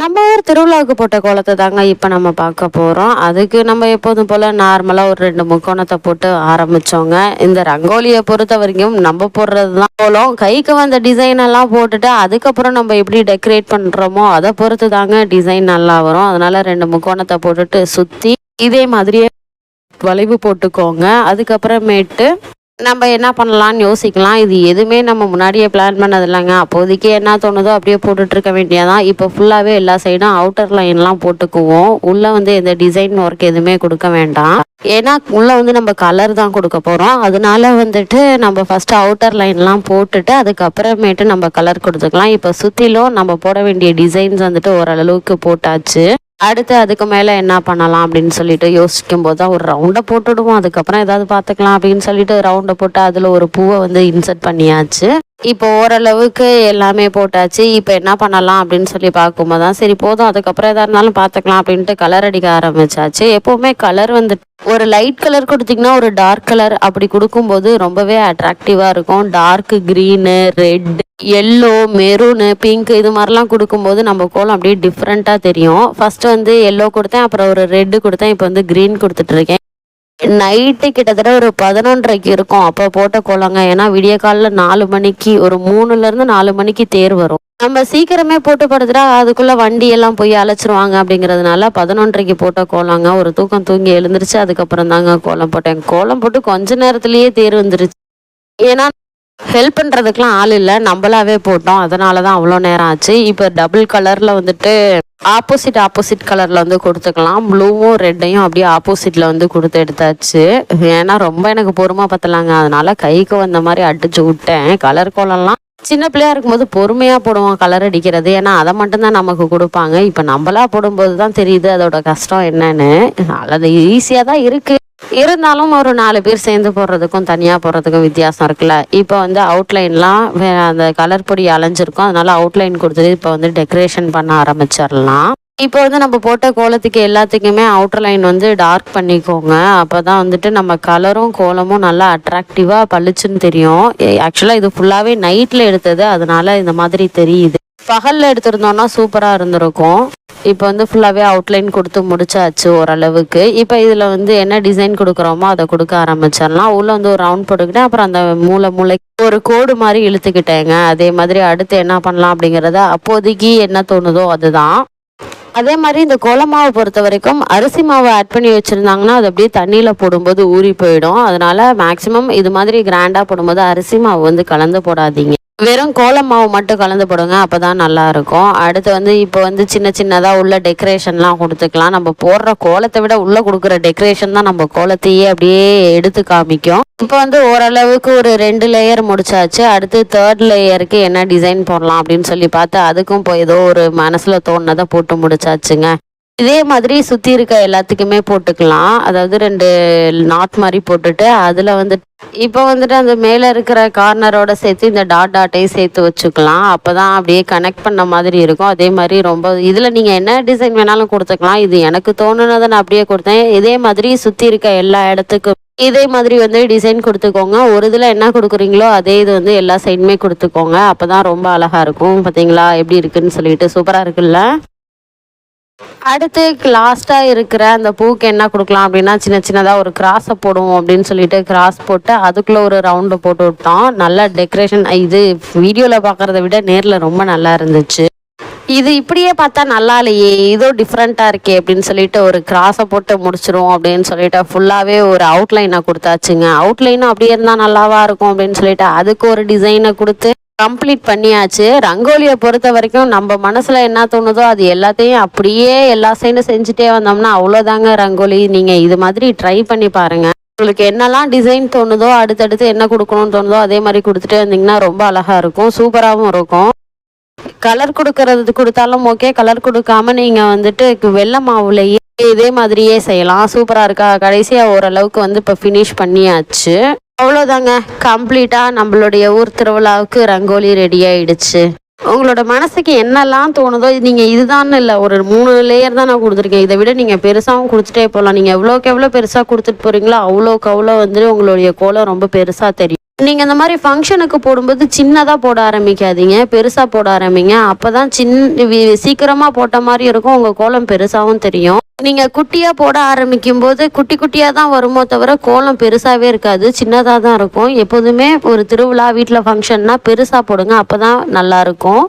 நம்ம ஊர் திருவிழாவுக்கு போட்ட கோலத்தை தாங்க இப்போ நம்ம பார்க்க போகிறோம் அதுக்கு நம்ம எப்போதும் போல் நார்மலாக ஒரு ரெண்டு முக்கோணத்தை போட்டு ஆரம்பித்தோங்க இந்த ரங்கோலியை பொறுத்த வரைக்கும் நம்ம போடுறது தான் கோலம். கைக்கு வந்த டிசைன் எல்லாம் போட்டுட்டு அதுக்கப்புறம் நம்ம எப்படி டெக்கரேட் பண்ணுறோமோ அதை பொறுத்து தாங்க டிசைன் நல்லா வரும். அதனால் ரெண்டு முக்கோணத்தை போட்டுட்டு சுற்றி இதே மாதிரியே வளைவு போட்டுக்கோங்க. அதுக்கப்புறமேட்டு நம்ம என்ன பண்ணலாம்னு யோசிக்கலாம். இது எதுவுமே நம்ம முன்னாடியே பிளான் பண்ணது இல்லைங்க அப்போதைக்கு என்ன தோணுதோ அப்படியே போட்டுட்ருக்க வேண்டியதான் இப்போ ஃபுல்லாகவே எல்லா சைடும் அவுட்டர் லைன்லாம் போட்டுக்குவோம். உள்ளே வந்து எந்த டிசைன் ஒர்க் எதுவுமே கொடுக்க வேண்டாம். ஏன்னா உள்ளே வந்து நம்ம கலர் தான் கொடுக்க போகிறோம் அதனால வந்துட்டு நம்ம ஃபஸ்ட்டு அவுட்டர் லைன்லாம் போட்டுட்டு அதுக்கப்புறமேட்டு நம்ம கலர் கொடுத்துக்கலாம். இப்போ சுற்றிலும் நம்ம போட வேண்டிய டிசைன்ஸ் வந்துட்டு ஓரளவுக்கு போட்டாச்சு. அடுத்து அதுக்கு மேலே என்ன பண்ணலாம் அப்படின்னு சொல்லிட்டு யோசிக்கும் போது தான் ஒரு ரவுண்டை போட்டுடுவோம் அதுக்கப்புறம் ஏதாவது பார்த்துக்கலாம் அப்படின்னு சொல்லிட்டு ரவுண்டை போட்டு அதில் ஒரு பூவை வந்து இன்சர்ட் பண்ணியாச்சு. இப்போ ஓரளவுக்கு எல்லாமே போட்டாச்சு. இப்போ என்ன பண்ணலாம் அப்படின்னு சொல்லி பார்க்கும்போது தான் சரி போதும். அதுக்கப்புறம் எதாக இருந்தாலும் பார்த்துக்கலாம் அப்படின்ட்டு கலர் அடிக்க ஆரம்பிச்சாச்சு. எப்போவுமே கலர் வந்துட்டு ஒரு லைட் கலர் கொடுத்தீங்கன்னா ஒரு டார்க் கலர் அப்படி கொடுக்கும்போது ரொம்பவே அட்ராக்டிவாக இருக்கும். Dark green red yellow maroon pink இது மாதிரிலாம் கொடுக்கும்போது நம்ம கோலம் அப்படியே டிஃப்ரெண்ட்டாக தெரியும். ஃபஸ்ட்டு வந்து எல்லோ கொடுத்தேன் அப்புறம் ஒரு ரெட்டு கொடுத்தேன் இப்போ வந்து க்ரீன் கொடுத்துட்ருக்கேன் நைட்டு கிட்டத்தட்ட ஒரு பதினொன்றரைக்கு இருக்கும். அப்போ போட்ட கோலங்க. ஏன்னா விடிய காலில் நாலு மணிக்கு ஒரு மூணுலேருந்து நாலு மணிக்கு தேர் வரும். நம்ம சீக்கிரமே போட்டு படுத்துட்டா அதுக்குள்ளே வண்டி எல்லாம் போய் அழைச்சிருவாங்க அப்படிங்கிறதுனால பதினொன்றரைக்கு போட்ட கோலங்க. ஒரு தூக்கம் தூங்கி எழுந்துருச்சு அதுக்கப்புறம் தாங்க கோலம் போட்டேன். கோலம் போட்டு கொஞ்ச நேரத்துலேயே தேர் வந்துருச்சு. ஏன்னா ஹெல்ப் பண்ணுறதுக்கெலாம் ஆள் இல்லை. நம்மளாவே போட்டோம். அதனால தான் அவ்வளோ நேரம் ஆச்சு. இப்போ டபுள் கலரில் வந்துட்டு ஆப்போசிட் ஆப்போசிட் கலரில் வந்து கொடுத்துக்கலாம். ப்ளூவும் ரெட்டையும் அப்படியே ஆப்போசிட்டில் வந்து கொடுத்து எடுத்தாச்சு. ஏன்னா ரொம்ப எனக்கு பொறுமை பத்தலாங்க. அதனால கைக்கு வந்த மாதிரி அடிச்சு விட்டேன். கலர் கோலம்லாம் சின்ன பிள்ளையா இருக்கும்போது பொறுமையாக போடுவோம் கலர் அடிக்கிறது. ஏன்னா அதை மட்டும்தான் நமக்கு கொடுப்பாங்க. இப்போ நம்மளா போடும்போது தான் தெரியுது அதோட கஷ்டம் என்னன்னு. அது ஈஸியாக தான் இருக்குது இருந்தாலும் ஒரு நாலு பேர் சேர்ந்து போடுறதுக்கும் தனியாக போடுறதுக்கும் வித்தியாசம் இருக்குல்ல. இப்போ வந்து அவுட்லைன்லாம் அந்த கலர் பொடி அலைஞ்சிருக்கும். அதனால அவுட்லைன் கொடுத்துட்டு இப்போ வந்து டெக்கரேஷன் பண்ண ஆரம்பிச்சிடலாம். இப்போ வந்து நம்ம போட்ட கோலத்துக்கு எல்லாத்துக்குமே அவுட்டர் லைன் வந்து டார்க் பண்ணிக்கோங்க. அப்போ தான் வந்துட்டு நம்ம கலரும் கோலமும் நல்லா அட்ராக்டிவாக பளிச்சுன்னு தெரியும். ஆக்சுவலாக இது ஃபுல்லாகவே நைட்டில் எடுத்தது அதனால இந்த மாதிரி தெரியுது. பகலில் எடுத்திருந்தோம்னா சூப்பராக இருந்திருக்கும். இப்போ வந்து ஃபுல்லாகவே அவுட்லைன் கொடுத்து முடிச்சாச்சு ஓரளவுக்கு. இப்போ இதில் வந்து என்ன டிசைன் கொடுக்குறோமோ அதை கொடுக்க ஆரம்பிச்சிடலாம். உள்ளே வந்து ஒரு ரவுண்ட் போட்டுக்கிட்டேன் அப்புறம் அந்த மூளை மூளை ஒரு கோடு மாதிரி இழுத்துக்கிட்டேங்க. அதே மாதிரி அடுத்து என்ன பண்ணலாம் அப்படிங்கிறத அப்போதைக்கு என்ன தோணுதோ அதுதான். அதே மாதிரி இந்த கோலமாவை பொறுத்த வரைக்கும் அரிசி மாவை ஆட் பண்ணி வச்சுருந்தாங்கன்னா அது அப்படியே தண்ணியில் போடும்போது ஊறி போயிடும். அதனால் மேக்ஸிமம் இது மாதிரி கிராண்டாக போடும்போது அரிசி மாவு வந்து கலந்து போடாதீங்க. வெறும் கோலம் மாவு மட்டும் கலந்து போடுங்க அப்போ தான் நல்லாயிருக்கும். அடுத்து வந்து இப்போ வந்து சின்ன சின்னதாக உள்ள டெக்கரேஷன்லாம் கொடுத்துக்கலாம். நம்ம போடுற கோலத்தை விட உள்ளே கொடுக்குற டெக்கரேஷன் தான் நம்ம கோலத்தையே அப்படியே எடுத்து காமிக்கும். இப்போ வந்து ஓரளவுக்கு ஒரு ரெண்டு லேயர் முடிச்சாச்சு. அடுத்து தேர்ட் லேயருக்கு என்ன டிசைன் போடலாம் அப்படின்னு சொல்லி பார்த்து அதுக்கும் இப்போ ஏதோ ஒரு மனசில் தோணுனதை போட்டு முடிச்சாச்சுங்க. இதே மாதிரி சுற்றி இருக்க எல்லாத்துக்குமே போட்டுக்கலாம். அதாவது ரெண்டு நாட் மாதிரி போட்டுட்டு அதில் வந்துட்டு இப்போ வந்துட்டு அந்த மேலே இருக்கிற கார்னரோட சேர்த்து இந்த டாட் டாட்டையும் சேர்த்து வச்சுக்கலாம். அப்போ தான் அப்படியே கனெக்ட் பண்ண மாதிரி இருக்கும். அதே மாதிரி ரொம்ப இதில் நீங்கள் என்ன டிசைன் வேணாலும் கொடுத்துக்கலாம். இது எனக்கு தோணுனதை நான் அப்படியே கொடுத்தேன். இதே மாதிரி சுற்றி இருக்க எல்லா இடத்துக்கும் இதே மாதிரி வந்து டிசைன் கொடுத்துக்கோங்க. ஒரு இதில் என்ன கொடுக்குறீங்களோ அதே இது வந்து எல்லா சைடுமே கொடுத்துக்கோங்க. அப்போ தான் ரொம்ப அழகாக இருக்கும். பார்த்தீங்களா எப்படி இருக்குன்னு சொல்லிட்டு சூப்பராக இருக்குல்ல? அடுத்து லாஸ்ட்டாக இருக்கிற அந்த பூக்கு என்ன கொடுக்கலாம் அப்படின்னா சின்ன சின்னதாக ஒரு கிராஸை போடுவோம் அப்படின்னு சொல்லிட்டு கிராஸ் போட்டு அதுக்குள்ளே ஒரு ரவுண்டு போட்டு விட்டோம். நல்ல டெக்கரேஷன் இது வீடியோவில் பார்க்குறத விட நேரில் ரொம்ப நல்லா இருந்துச்சு. இது இப்படியே பார்த்தா நல்லா இல்லையே இதோ டிஃப்ரெண்ட்டாக இருக்கே அப்படின்னு சொல்லிட்டு ஒரு கிராஸை போட்டு முடிச்சிருவோம் அப்படின்னு சொல்லிட்டு ஃபுல்லாகவே ஒரு அவுட்லைனை கொடுத்தாச்சுங்க. அவுட்லைனும் அப்படியே இருந்தால் நல்லாவா இருக்கும் அப்படின்னு சொல்லிட்டு அதுக்கு ஒரு டிசைனை கொடுத்து கம்ப்ளீட் பண்ணியாச்சு. ரங்கோலியை பொறுத்த வரைக்கும் நம்ம மனசில் என்ன தோணுதோ அது எல்லாத்தையும் அப்படியே எல்லா சைடும் செஞ்சுட்டே வந்தோம்னா அவ்வளோதாங்க ரங்கோலி. நீங்கள் இது மாதிரி ட்ரை பண்ணி பாருங்கள் உங்களுக்கு என்னெல்லாம் டிசைன் தோணுதோ அடுத்தடுத்து என்ன கொடுக்கணும்னு தோணுதோ அதே மாதிரி கொடுத்துட்டே வந்தீங்கன்னா ரொம்ப அழகாக இருக்கும். சூப்பராகவும் இருக்கும். கலர் கொடுக்கறது கொடுத்தாலும் ஓகே கலர் கொடுக்காம நீங்கள் வந்துட்டு வெள்ளை மாவுலையே இதே மாதிரியே செய்யலாம். சூப்பராக இருக்கா? கடைசியாக ஓரளவுக்கு வந்து இப்போ ஃபினிஷ் பண்ணியாச்சு. அவ்வளோதாங்க கம்ப்ளீட்டாக நம்மளுடைய ஊர் திருவிழாவுக்கு ரங்கோலி ரெடி ஆயிடுச்சு. உங்களோட மனசுக்கு என்னெல்லாம் தோணுதோ நீங்கள் இதுதான் இல்லை ஒரு மூணு லேயர் தான் நான் கொடுத்துருக்கேன். இதை விட நீங்கள் பெருசாகவும் கொடுத்துட்டே போகலாம் நீங்கள் எவ்வளோக்கு எவ்வளோ பெருசாக கொடுத்துட்டு போகிறீங்களோ அவ்வளோக்கு அவ்வளோ வந்துட்டு உங்களுடைய கோலம் ரொம்ப பெருசாக தெரியும். நீங்கள் இந்த மாதிரி ஃபங்க்ஷனுக்கு போடும்போது சின்னதாக போட ஆரம்பிக்காதீங்க பெருசாக போட ஆரம்பிங்க. அப்போ தான் சின்ன வி- போட்ட மாதிரி இருக்கும். உங்கள் கோலம் பெருசாகவும் தெரியும். நீங்கள் குட்டியாக போட ஆரம்பிக்கும் போது குட்டி குட்டியாக தான் வருமோ தவிர கோலம் பெருசாகவே இருக்காது. சின்னதாக தான் இருக்கும். எப்போதுமே ஒரு திருவிழா வீட்டில் ஃபங்க்ஷன்னா பெருசாக போடுங்க. அப்போ தான் நல்லாயிருக்கும்